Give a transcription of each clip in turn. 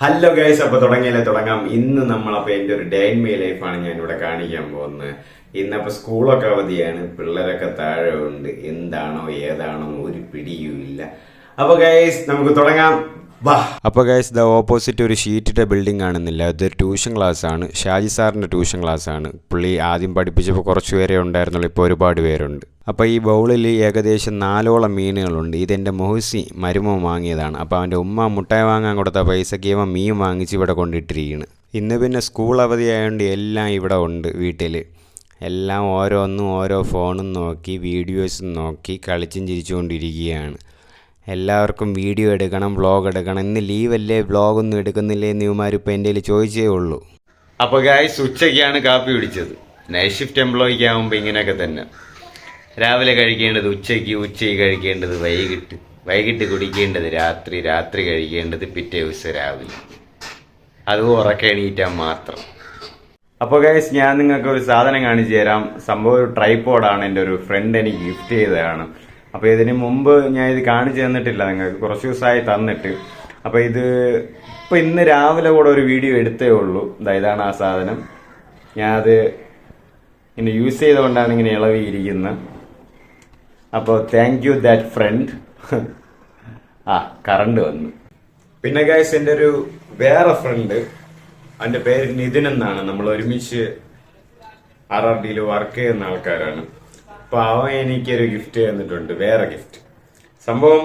Hello guys അപ്പൊ തുടങ്ങിയാലേ തുടങ്ങാം. ഇന്ന് നമ്മൾ അപ്പൊ എന്റെ ഒരു ഡേ ഇൻ മൈ ലൈഫാണ് ഞാൻ ഇവിടെ കാണിക്കാൻ പോകുന്നത്. ഇന്നപ്പോ സ്കൂളൊക്കെ അവധിയാണ്. പിള്ളേരൊക്കെ താഴെ ഉണ്ട് എന്താണോ ഏതാണോ ഒരു പിടിയുമില്ല അപ്പൊ ഗൈസ് നമുക്ക് തുടങ്ങാം. അപ്പോൾ ഗൈസ് ദ ഓപ്പോസിറ്റ് ഒരു ഷീറ്റിട്ട ബിൽഡിംഗ് കാണുന്നില്ല ഇതൊരു ട്യൂഷൻ ക്ലാസ് ആണ്. ഷാജി സാറിന്റെ ട്യൂഷൻ ക്ലാസ് ആണ്. പുള്ളി ആദ്യം പഠിപ്പിച്ചപ്പോൾ കുറച്ച് പേരെ ഉണ്ടായിരുന്നുള്ളൂ. ഇപ്പോൾ ഒരുപാട് പേരുണ്ട്. അപ്പോൾ ഈ ബൗളിൽ ഏകദേശം നാലോളം മീനുകളുണ്ട്. ഇതെന്റെ മൊഹസി മരുമോ വാങ്ങിയതാണ്. അപ്പോൾ അവന്റെ ഉമ്മ മുട്ടായി വാങ്ങാൻ കൊടുത്ത പൈസയ്ക്ക് ഇവൻ മീൻ വാങ്ങിച്ച് ഇവിടെ കൊണ്ടിട്ടിരിക്കുകയാണ് ഇന്ന് പിന്നെ സ്കൂൾ അവധിയായതുകൊണ്ട് എല്ലാം ഇവിടെ ഉണ്ട് വീട്ടിൽ എല്ലാം ഓരോന്നും ഓരോ ഫോണും നോക്കി വീഡിയോസും നോക്കി കളിച്ചും ചിരിച്ചുകൊണ്ടിരിക്കുകയാണ് എല്ലാവർക്കും വീഡിയോ എടുക്കണം വ്ളോഗ് എടുക്കണം. ഇന്ന് ലീവല്ലേ വ്ളോഗൊന്നും എടുക്കുന്നില്ലേ എന്ന് എന്റെ കയ്യിൽ ചോദിച്ചേ ഉള്ളൂ. അപ്പോൾ ഗായ്സ് ഉച്ചയ്ക്കാണ് കാപ്പി പിടിച്ചത് നൈറ്റ് ഷിഫ്റ്റ് എംപ്ലോയിക്ക് ആകുമ്പോൾ ഇങ്ങനെയൊക്കെ തന്നെ. രാവിലെ കഴിക്കേണ്ടത് ഉച്ചയ്ക്ക് ഉച്ചയ്ക്ക് കഴിക്കേണ്ടത് വൈകിട്ട്. വൈകിട്ട് കുടിക്കേണ്ടത് രാത്രി രാത്രി കഴിക്കേണ്ടത് പിറ്റേ ദിവസം രാവിലെ. അതും ഉറക്കെ എണീറ്റാൽ മാത്രം. അപ്പോൾ ഗൈസ് ഞാൻ നിങ്ങൾക്ക് ഒരു സാധനം കാണിച്ചു തരാം. സംഭവം ഒരു ട്രൈപ്പോഡാണ് എന്റെ ഒരു ഫ്രണ്ട് എനിക്ക് ഗിഫ്റ്റ് ചെയ്തതാണ്. അപ്പോൾ ഇതിനു മുമ്പ് ഞാൻ ഇത് കാണിച്ചു തന്നിട്ടില്ല നിങ്ങൾക്ക്. കുറച്ച് ദിവസമായി തന്നിട്ട്. അപ്പോൾ ഇത് ഇപ്പോൾ ഇന്ന് രാവിലെ കൂടെ ഒരു വീഡിയോ എടുത്തേ ഉള്ളൂ. ഇതാണ് ആ സാധനം. ഞാൻ അത് ഇങ്ങനെ യൂസ് ചെയ്തുകൊണ്ടാണ് ഇങ്ങനെ ഇളവിയിരിക്കുന്നത് അപ്പോൾ താങ്ക് യു ദാറ്റ് ഫ്രണ്ട് ആ കറണ്ട് വന്നു. പിന്നെ ഗൈസ് എന്റെ ഒരു വേറെ ഫ്രണ്ട് അവന്റെ പേര് നിതിൻ എന്നാണ്. നമ്മൾ ഒരുമിച്ച് ആർ ആർ ഡിയിൽ വർക്ക് ചെയ്യുന്ന ആൾക്കാരാണ്. അപ്പൊ അവൻ എനിക്കൊരു ഗിഫ്റ്റ് തന്നിട്ടുണ്ട് വേറെ ഗിഫ്റ്റ് സംഭവം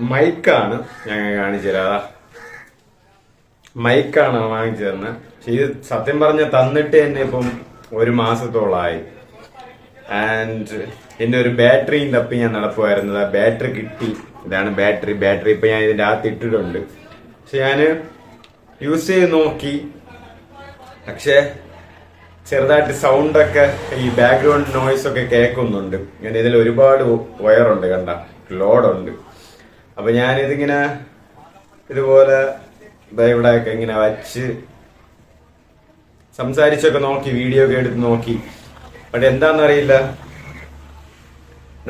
മൈക്കാണ് ഞങ്ങൾ കാണിച്ചു തരാം. അതാ. മൈക്കാണ് വാങ്ങിച്ചു തന്നെ പക്ഷെ ഇത് സത്യം പറഞ്ഞ തന്നിട്ട് തന്നെ ഇപ്പം ഒരു മാസത്തോളമായി ആൻഡ് എന്റെ ഒരു ബാറ്ററിയും തപ്പി ഞാൻ നടപ്പുമായിരുന്നു ആ ബാറ്ററി കിട്ടി. ഇതാണ് ബാറ്ററി. ബാറ്ററി ഇപ്പൊ ഞാൻ ഇതിന്റെ അകത്ത് ഇട്ടിട്ടുണ്ട്. പക്ഷെ ഞാൻ യൂസ് ചെയ്ത് നോക്കി. പക്ഷെ ചെറുതായിട്ട് സൗണ്ട് ഒക്കെ ഈ ബാക്ക്ഗ്രൗണ്ട് നോയ്സ് ഒക്കെ കേൾക്കുന്നുണ്ട്. ഞാൻ ഇതിൽ ഒരുപാട് വയറുണ്ട് കണ്ട. ലോഡുണ്ട് അപ്പൊ ഞാനിതിങ്ങനെ ഇതുപോലെ ഇവിടെയൊക്കെ ഇങ്ങനെ വച്ച് സംസാരിച്ചൊക്കെ നോക്കി വീഡിയോ ഒക്കെ എടുത്ത് നോക്കി. പക്ഷെ എന്താണെന്നറിയില്ല.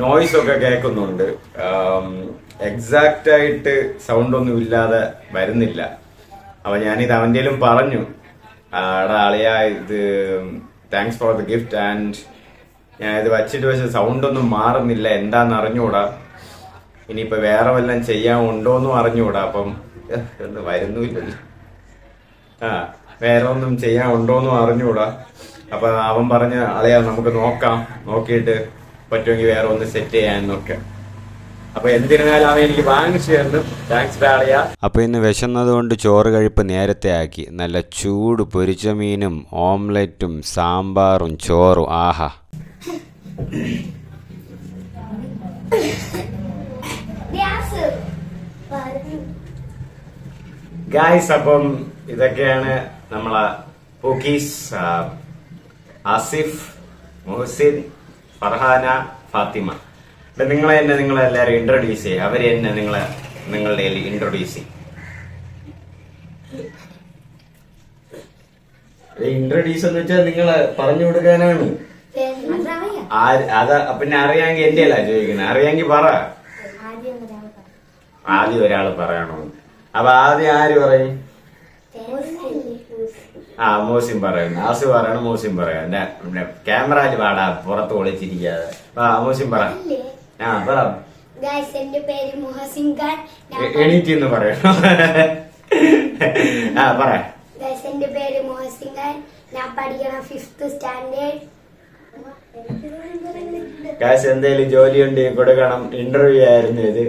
നോയ്സ് ഒക്കെ കേൾക്കുന്നുണ്ട്. എക്സാക്റ്റ് ആയിട്ട് സൗണ്ട് ഒന്നും ഇല്ലാതെ വരുന്നില്ല. അപ്പൊ ഞാനിത് അവന്റെലും പറഞ്ഞു. എടാ ഇത് thanks for the gift and ഞാൻ ഇത് വച്ചിട്ട് പക്ഷെ സൗണ്ട് ഒന്നും മാറുന്നില്ല. എന്താന്ന് അറിഞ്ഞുകൂടാ ഇനിയിപ്പോ വേറെ വല്ലതും ചെയ്യാൻ ഉണ്ടോന്നും അറിഞ്ഞുകൂടാ അപ്പം എന്ത് വരുന്നുമില്ലല്ലോ. ആ വേറെ ഒന്നും ചെയ്യാൻ ഉണ്ടോന്നും അറിഞ്ഞുകൂടാ അപ്പൊ അവൻ പറഞ്ഞ അളയാ നമുക്ക് നോക്കാം. നോക്കിയിട്ട് പറ്റുമെങ്കിൽ വേറെ ഒന്ന് സെറ്റ് ചെയ്യാന്നൊക്കെ അപ്പൊ എന്തിരുന്നാലും അവൻ എനിക്ക് വാങ്ങിച്ചു തരുന്നു. താങ്ക്സ് ഡാളിയ. അപ്പൊ ഇന്ന് വിശന്നത് കൊണ്ട് ചോറ് കഴിപ്പ് നേരത്തെ ആക്കി. നല്ല ചൂട് പൊരിച്ച മീനും ഓംലെറ്റും സാമ്പാറും ചോറും. ആഹാ. ഗ്യാസ്. അപ്പം ഇതൊക്കെയാണ് നമ്മളെ പൂക്കീസ് ആസിഫ് മുഹസിൻ ഫർഹാന ഫാത്തിമ. നിങ്ങളെ തന്നെ നിങ്ങളെ എല്ലാവരും ഇൻട്രൊഡ്യൂസ് ചെയ്യുക അവരെ തന്നെ നിങ്ങളെ നിങ്ങളുടെ ഇൻട്രൊഡ്യൂസ് ചെയ്യും. ഇൻട്രൊഡ്യൂസ് എന്ന് വെച്ചാൽ നിങ്ങളെ പറഞ്ഞു കൊടുക്കാനാണ്. അതാ പിന്നെ അറിയാമെങ്കിൽ എന്റെ അല്ല ചോദിക്കുന്നത് അറിയാമെങ്കിൽ പറ. ആദ്യം ഒരാൾ പറഞ്ഞു ആദ്യം ഒരാൾ പറയണോ. അപ്പൊ ആദ്യം ആര് പറയും? ആ മോസിം പറയും. ആസു പറയണം മോസിം പറയാം. എന്റെ ക്യാമറയിൽ പാടാ പുറത്ത് ഒളിച്ചിരിക്കാതെ. ആ മോസിം പറ. ആ പറ. ഗൈസ് എന്റെ പേര് മുഹസിൻ ഖാൻ. എണീറ്റ് എന്ന് പറയണം ആ പറ. ഗൈസ് എന്റെ പേര് മുഹസിൻ ഖാൻ. ഞാൻ പഠിക്കണ സ്റ്റാൻഡേർഡ് ഗൈസ് എന്തേലും ജോലി ഉണ്ടെങ്കിൽ കൊടുക്കണം. ഇന്റർവ്യൂ ആയിരുന്നു ഇത്.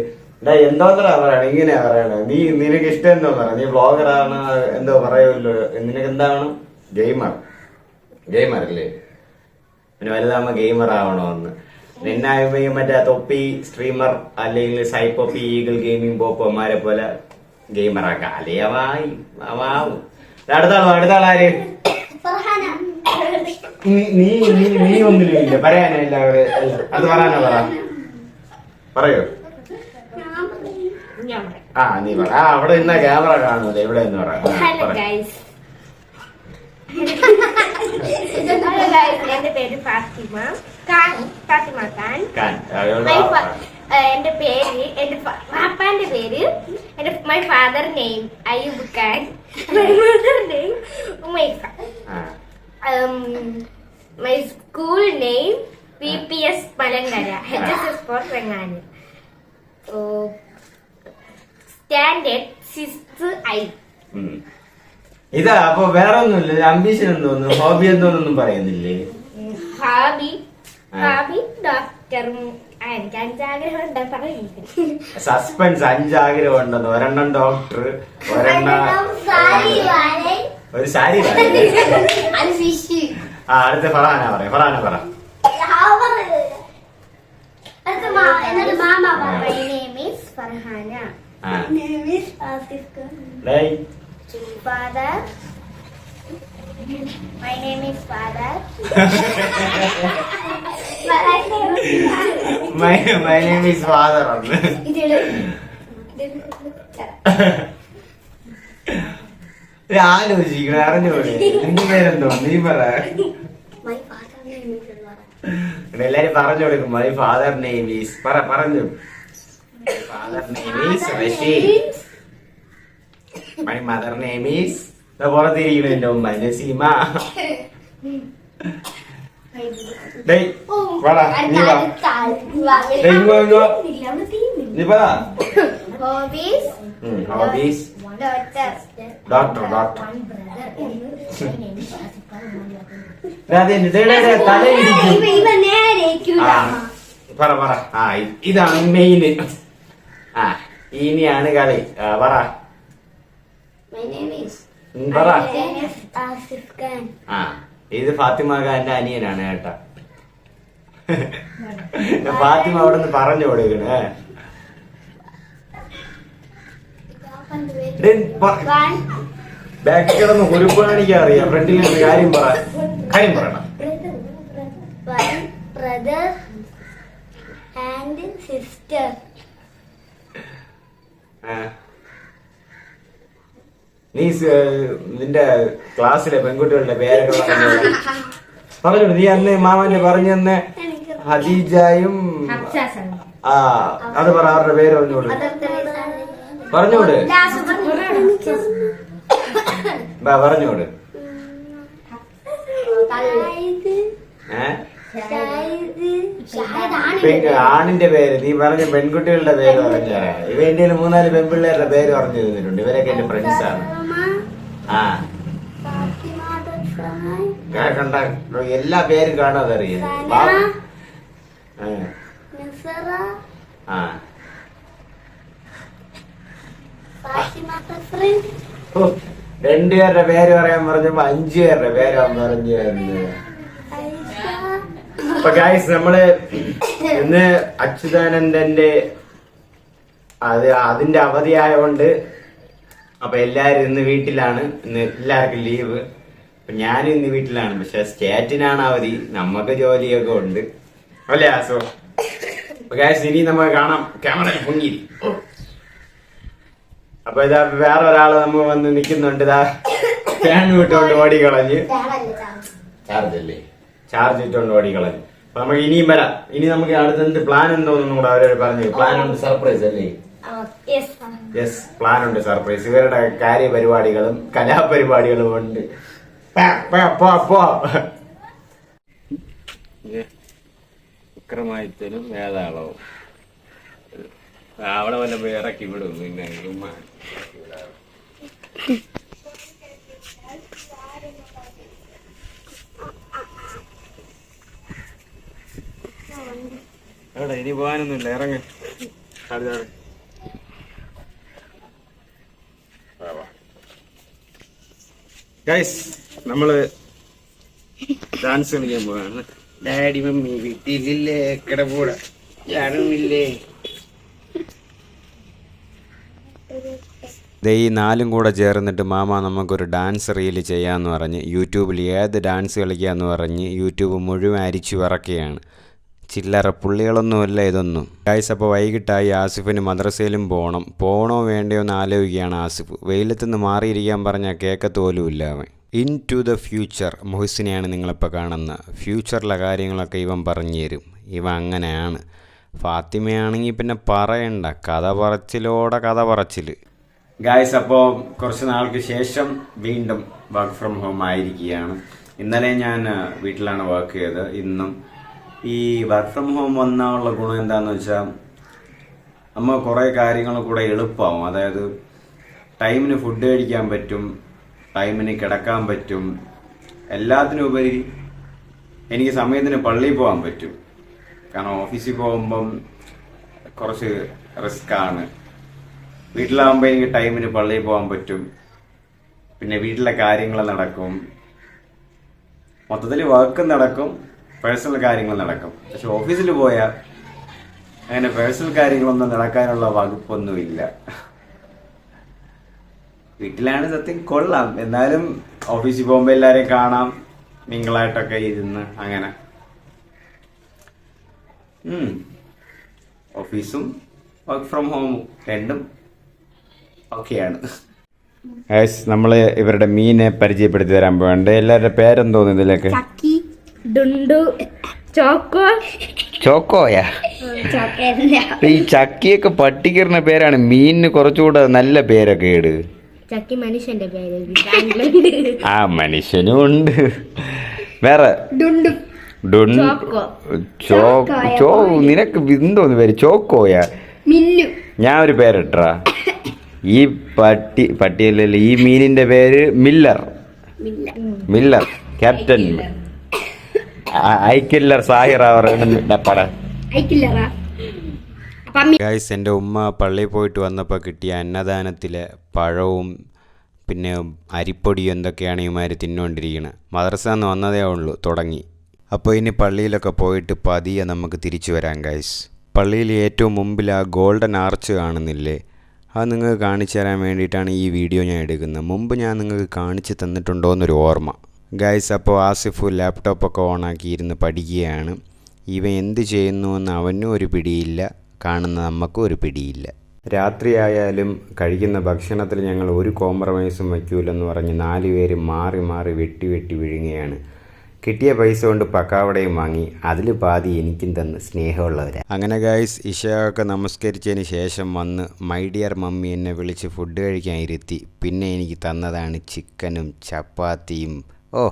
ഡാ എന്തോന്നറാ പറയണം? ഇങ്ങനെയാ പറയണ. നീ നിനക്ക് ഇഷ്ടം എന്തോ പറ. നീ ബ്ലോഗർ ആണ് എന്തോ പറയുമല്ലോ. നിനക്ക് എന്താണ്? ഗെയിമർ ഗെയിമർ അല്ലേ? പിന്നെ വലുതാകുമ്പോ ഗെയിമർ ആവണോ നിന്നാകുമ്പോ ഈ മറ്റേ തൊപ്പി സ്ട്രീമർ അല്ലെങ്കിൽ സൈപ്പൊപ്പി ഈഗിൾ ഗെയിമിംഗ് പോപ്പന്മാരെ പോലെ ഗെയിമറാക്കാം അല്ലെ? അവായി അവാവും അടുത്താളോ ആര്? നീ നീ നീ ഒന്നില്ല പറയാനില്ല അവർ അത് പറയാനോ പറ. പറയോ. ഞാൻ പറയാം. ആ നീ പറ. ആ അവിടെ ഇന്ന ക്യാമറ കാണൂല ഇവിടെ എന്ന് പറ ഹലോ പറ. ഹലോ ഗൈസ് എന്റെ പേര് ഫാത്തിമ. My എന്റെ പേര് എന്റെ പാപ്പാന്റെ പേര് എന്റെ my father name Ayyub Khan. My mother name Umaifa my school name V P S Malankara H S S for വെങ്ങാനി standard six I ഇതാ അപ്പൊ വേറെ ഒന്നുമില്ല അംബീഷൻ എന്തോന്നു ഹോബി എന്തോന്നൊന്നും പറയുന്നില്ലേ? ഹാബി സസ്പെൻസ് അഞ്ചാഗ്രഹം ഉണ്ടെന്ന് ഒരെണ്ണം ഡോക്ടർ ഒരെണ്ണം ഒരു സാരി ആ അടുത്ത ഫറാന പറയാം ഫറാന പറ. എന്നിട്ട് മാ- എന്നിട്ട് മാമ പറഞ്ഞു My name is Farhana. my. My name is Father. ആലോചിക്കണം അറിഞ്ഞോളെ നിന്റെ പേരെന്തോ നീ പറ. എല്ലാരും പറഞ്ഞു കൊടുക്കും മൈ ഫാദർ നെയ്മ് ഈസ് പറ പറഞ്ഞു. Father name is Rasheed my mother name is പുറത്തിരിക്കണം എന്റെ ഉമ്മ പറ Hobbies. ഹോബീസ്. ഡോക്ടർ ഡോക്ടർ പറ പറ ആ ഇതാണ് മെയിന് ആ ഇനിയാണ് കളി പറ My name is പറ. ആ ഇത് ഫാത്തിമ ഖാന്റെ അനിയനാണ് കേട്ടാ ഫാത്തിമ അവിടെ നിന്ന് പറഞ്ഞു കൊടുക്കണേ ബാക്കിൽ കിടന്ന് കുരുപ്പ് കാണിക്കാൻ അറിയാം ഫ്രണ്ടിൽ നിന്ന് കാര്യം പറ കാര്യം പറയണം ആൻഡ് സിസ്റ്റർ and sister. ആ. നീ നിന്റെ ക്ലാസ്സിലെ പെൺകുട്ടികളുടെ പേരൊക്കെ പറഞ്ഞു പറഞ്ഞു നീ അന്ന് മാമന്റെ പറഞ്ഞു തന്നെ ഹദീജയും ആ അത് പറ അവരുടെ പേര് പറഞ്ഞോട്. പറഞ്ഞോട്. പറഞ്ഞോട് ഷാഹിദ് ആണിന്റെ പേര് നീ പറഞ്ഞ പെൺകുട്ടികളുടെ പേര് പറഞ്ഞ. ഇവ എന്റെ മൂന്നാൽ പെൺപിള്ളേരുടെ പേര് പറഞ്ഞു തന്നിട്ടുണ്ട്. ഇവരൊക്കെ എന്റെ ഫ്രണ്ട്സ് ആണ്. ആ. ഫാത്തിമ ദഫ്രാൻ ക- കണ്ട എല്ലാ പേരും കാണാതെ അറിയാം. ആ. രണ്ടുപേരുടെ പേര് പറയാൻ പറഞ്ഞപ്പോ അഞ്ചു പേരുടെ പേരാൻ പറഞ്ഞു തരുന്നത് ഐഷ അപ്പൊ ഗായ്സ് നമ്മൾ ഇന്ന് അച്യുതാനന്ദന്റെ അത് അതിന്റെ അവധി ആയതുകൊണ്ട് അപ്പൊ എല്ലാരും ഇന്ന് വീട്ടിലാണ്. ഇന്ന് എല്ലാവർക്കും ലീവ് അപ്പൊ ഞാനും ഇന്ന് വീട്ടിലാണ്. പക്ഷെ സ്റ്റേറ്റിനാണ് അവധി. നമുക്ക് ജോലിയൊക്കെ ഉണ്ട്. അല്ലേ ആസോ അപ്പൊ ഗായ്സ് ഇനി നമുക്ക് കാണാം. ക്യാമറ പൊങ്ങി അപ്പൊ ഇതാ വേറെ ഒരാൾ നമ്മ വന്ന് നിക്കുന്നുണ്ട് ഇതാ ഫാൻ വിട്ടോണ്ട് ഓടിക്കളഞ്ഞ് ചാർജ്. ഇട്ടോണ്ട് ഓടിക്കളഞ്ഞു അപ്പൊ നമുക്ക് ഇനിയും വരാം. ഇനി നമുക്ക് അടുത്ത എന്ത് പ്ലാൻ എന്തോന്നും കൂടെ അവരോട് പറഞ്ഞു. പ്ലാൻ ഉണ്ട് സർപ്രൈസ് അല്ലേ? Yes. യെസ് പ്ലാൻ ഉണ്ട് സർപ്രൈസ് ഇവരുടെ കാര്യപരിപാടികളും കലാപരിപാടികളും ഉണ്ട്. വിക്രമാദിത്യനും വേതാളവും. അവിടെ വല്ല ഇറക്കി വിടും പിന്നെ എവിടെ? ഇനി പോകാനൊന്നുമില്ല. ഇറങ്ങ്. അടുത്താണ് ഗൈസ് നമ്മൾ ഡാൻസ് കളിക്കാൻ പോവാണ്. Daddy mummy വീട്ടിലില്ലേ? കിടപ്പൂട ഞാനുമില്ലേ? ദേ ഈ നാലും കൂടെ ചേർന്നിട്ട് മാമ നമുക്കൊരു ഡാൻസ് റീൽ ചെയ്യാമെന്ന് പറഞ്ഞ് യൂട്യൂബിൽ ഏത് ഡാൻസ് കളിക്കുക എന്ന് പറഞ്ഞ് യൂട്യൂബ് മുഴുവൻ അരിച്ചു വിറക്കുകയാണ്. ചില്ലറ പുള്ളികളൊന്നുമല്ല ഇതൊന്നും. ഗൈസ് അപ്പോൾ വൈകിട്ടായി ആസിഫിന് മദ്രസയിലും പോകണം പോകണോ വേണ്ടയോ എന്ന് ആലോചിക്കുകയാണ് ആസിഫ്. വെയിലത്തുനിന്ന് മാറിയിരിക്കാൻ പറഞ്ഞാൽ കേൾക്കത്ത് പോലുമില്ല അവൻ. ഇൻ ടു ദ ഫ്യൂച്ചർ മൊഹിസിനെയാണ് നിങ്ങളിപ്പോൾ കാണുന്നത് ഫ്യൂച്ചറിലെ കാര്യങ്ങളൊക്കെ ഇവൻ പറഞ്ഞു തരും. ഇവ അങ്ങനെയാണ്. ഫാത്തിമയാണെങ്കിൽ പിന്നെ പറയണ്ട. കഥ പറച്ചിലോടെ കഥ പറച്ചിൽ ഗായ്സ് അപ്പോൾ കുറച്ച് നാൾക്ക് ശേഷം വീണ്ടും വർക്ക് ഫ്രം ഹോം ആയിരിക്കുകയാണ്. ഇന്നലെ ഞാൻ വീട്ടിലാണ് വർക്ക് ചെയ്തത്. ഇന്നും ഈ വർക്ക് ഫ്രം ഹോം വന്നുള്ള ഗുണം എന്താണെന്ന് വെച്ചാൽ നമ്മൾ കുറേ കാര്യങ്ങൾ കൂടെ എളുപ്പമാവും അതായത് ടൈമിന് ഫുഡ് കഴിക്കാൻ പറ്റും ടൈമിന് കിടക്കാൻ പറ്റും എല്ലാത്തിനും ഉപരി എനിക്ക് സമയത്തിന് പള്ളിയിൽ പോകാൻ പറ്റും. കാരണം ഓഫീസിൽ പോകുമ്പം കുറച്ച് റിസ്ക് ആണ്. വീട്ടിലാകുമ്പോൾ എനിക്ക് ടൈമിന് പള്ളിയിൽ പോകാൻ പറ്റും. പിന്നെ വീട്ടിലെ കാര്യങ്ങൾ നടക്കും. മൊത്തത്തിൽ വർക്കും നടക്കും. പേഴ്സണൽ കാര്യങ്ങൾ നടക്കും. പക്ഷെ ഓഫീസിൽ പോയാൽ അങ്ങനെ പേഴ്സണൽ കാര്യങ്ങളൊന്നും നടക്കാനുള്ള വകുപ്പൊന്നുമില്ല. വീട്ടിലാണ് സത്യം കൊള്ളാം. എന്നാലും ഓഫീസിൽ പോകുമ്പോൾ എല്ലാവരെയും കാണാം. നിങ്ങളായിട്ടൊക്കെ ഇരുന്ന് അങ്ങനെ. ഉം. ഓഫീസും വർക്ക് ഫ്രം ഹോമും രണ്ടും ഓക്കെയാണ് നമ്മൾ ഇവരുടെ മീനെ പരിചയപ്പെടുത്തി തരാൻ പോകണ്ട് എല്ലാവരുടെ പേരെന്തോന്നു ഇതിലേക്ക്? ഡുണ്ടു. ചോക്കോ. ചോക്കോയാ? ഈ ചക്കിയൊക്കെ പട്ടിക്കിറുന്ന പേരാണ്. മീനിന് കുറച്ചുകൂടെ നല്ല പേരൊക്കെ ഇട്. ചക്കി മനുഷ്യന്റെ പേര്. ആ മനുഷ്യനും ഉണ്ട്. വേറെ. ചോ നിനക്ക് എന്തോന്ന് പേര്? ചോക്കോയാ? ഞാൻ ഒരു പേരിട്ടാ ഈ പട്ടി പട്ടിയല്ലല്ലോ ഈ മീനിന്റെ പേര് മില്ലർ. മില്ലർ. ക്യാപ്റ്റൻ ഐക്കില്ലർ പട അയക്കില്ലറാ ഗൈസ് എന്റെ ഉമ്മ പള്ളിയിൽ പോയിട്ട് വന്നപ്പോൾ കിട്ടിയ അന്നദാനത്തിലെ പഴവും പിന്നെ അരിപ്പൊടിയും എന്തൊക്കെയാണ് ഇമാര് തിന്നുകൊണ്ടിരിക്കുന്നത് മദ്രസ എന്ന് വന്നതേ ഉള്ളൂ തുടങ്ങി. അപ്പോൾ ഇനി പള്ളിയിലൊക്കെ പോയിട്ട് പതിയെ നമുക്ക് തിരിച്ചു വരാം ഗൈസ് പള്ളിയിൽ ഏറ്റവും മുമ്പിൽ ആ ഗോൾഡൻ ആർച്ച് കാണുന്നില്ലേ? അത് നിങ്ങൾക്ക് കാണിച്ചു തരാൻ വേണ്ടിയിട്ടാണ് ഈ വീഡിയോ ഞാൻ എടുക്കുന്നത്. മുമ്പ് ഞാൻ നിങ്ങൾക്ക് കാണിച്ചു തന്നിട്ടുണ്ടോ എന്നൊരു ഓർമ്മ. ഗൈസ് അപ്പോൾ ആസിഫ് ലാപ്ടോപ്പൊക്കെ ഓണാക്കി ഇരുന്ന് പഠിക്കുകയാണ്. ഇവൻ എന്ത് ചെയ്യുന്നുവെന്ന് അവനും ഒരു പിടിയില്ല കാണുന്ന നമുക്കും ഒരു പിടിയില്ല. രാത്രിയായാലും കഴിക്കുന്ന ഭക്ഷണത്തിൽ ഞങ്ങൾ ഒരു കോംപ്രമൈസും വയ്ക്കൂലെന്ന് പറഞ്ഞ് നാല് പേര് മാറി മാറി വെട്ടി വെട്ടി വിഴുങ്ങുകയാണ്. കിട്ടിയ പൈസ കൊണ്ട് പക്കാവടയും വാങ്ങി അതിൽ പാതി എനിക്കും തന്ന് സ്നേഹമുള്ളവരാ. അങ്ങനെ ഗായ്സ് ഇഷയൊക്കെ നമസ്കരിച്ചതിന് ശേഷം വന്ന് മൈ ഡിയർ മമ്മി എന്നെ വിളിച്ച് ഫുഡ് കഴിക്കാൻ ഇരുത്തി. പിന്നെ എനിക്ക് തന്നതാണ് ചിക്കനും ചപ്പാത്തിയും oh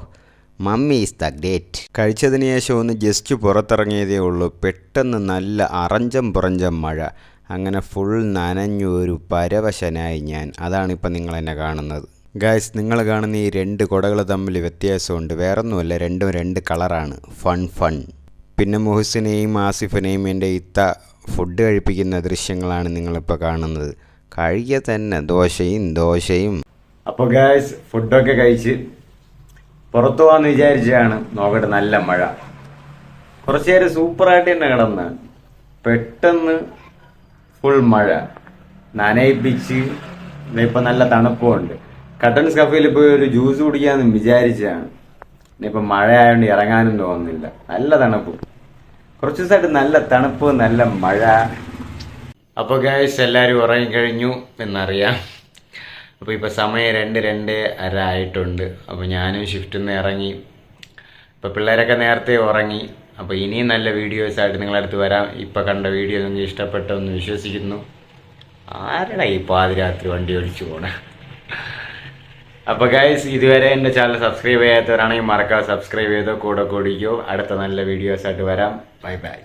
mummy is the great. കഴിച്ചതിന് ശേഷം ഒന്ന് ജസ്റ്റ് പുറത്തിറങ്ങിയതേ ഉള്ളൂ. പെട്ടെന്ന് നല്ല അറഞ്ചം പുറഞ്ചം മഴ. അങ്ങനെ ഫുൾ നനഞ്ഞു ഒരു പരവശനായി ഞാൻ. അതാണിപ്പോൾ നിങ്ങൾ എന്നെ കാണുന്നത്. ഗായ്സ് നിങ്ങൾ കാണുന്ന ഈ രണ്ട് കുടകൾ തമ്മിൽ വ്യത്യാസമുണ്ട്. വേറൊന്നുമല്ല രണ്ടും രണ്ട് കളറാണ്. ഫൺ ഫൺ പിന്നെ മുഹസിനെയും ആസിഫിനെയും എന്റെ ഇത്ത ഫുഡ് കഴിപ്പിക്കുന്ന ദൃശ്യങ്ങളാണ് നിങ്ങളിപ്പോൾ കാണുന്നത്. കഴിക്കുക തന്നെ ദോശയും ദോശയും. അപ്പോൾ ഗായ്സ് ഫുഡൊക്കെ കഴിച്ച് പുറത്തു പോകാന്ന് വിചാരിച്ചാണ് നോക്കട്ടെ നല്ല മഴ. കുറച്ചു നേരം സൂപ്പറായിട്ട് തന്നെ കിടന്ന് പെട്ടെന്ന് ഫുൾ മഴ. നനയിപ്പിച്ച് ഇപ്പൊ നല്ല തണുപ്പുണ്ട്. കട്ടൻസ് കഫേയിൽ പോയി ഒരു ജ്യൂസ് കുടിക്കാന്ന് വിചാരിച്ചാണ് ഇനിയിപ്പൊ മഴ ആയതുകൊണ്ട് ഇറങ്ങാനും തോന്നുന്നില്ല. നല്ല തണുപ്പ്. കുറച്ച് ദിവസമായിട്ട് നല്ല തണുപ്പ് നല്ല മഴ. അപ്പോൾ ഗായ്സ് എല്ലാവരും ഉറങ്ങിക്കഴിഞ്ഞു എന്നറിയാം. അപ്പോൾ ഇപ്പോൾ സമയം രണ്ട് രണ്ട് അര ആയിട്ടുണ്ട്. അപ്പോൾ ഞാനും ഷിഫ്റ്റിൽ നിന്ന് ഇറങ്ങി. ഇപ്പോൾ പിള്ളേരൊക്കെ നേരത്തെ ഉറങ്ങി. അപ്പോൾ ഇനിയും നല്ല വീഡിയോസായിട്ട് നിങ്ങളുടെ അടുത്ത് വരാം. ഇപ്പോൾ കണ്ട വീഡിയോ നിങ്ങൾക്ക് ഇഷ്ടപ്പെട്ടെന്ന് വിശ്വസിക്കുന്നു. ആരടാ ഈ പാതിരാത്രി വണ്ടി ഓടിച്ചു പോണേ? അപ്പോൾ ഗൈസ് ഇതുവരെ എന്റെ ചാനൽ സബ്സ്ക്രൈബ് ചെയ്യാത്തവരാണെങ്കിൽ മറക്കാതെ സബ്സ്ക്രൈബ് ചെയ്തോ കൂടെ കൂടിക്കോ. അടുത്ത നല്ല വീഡിയോസായിട്ട് വരാം. Bye bye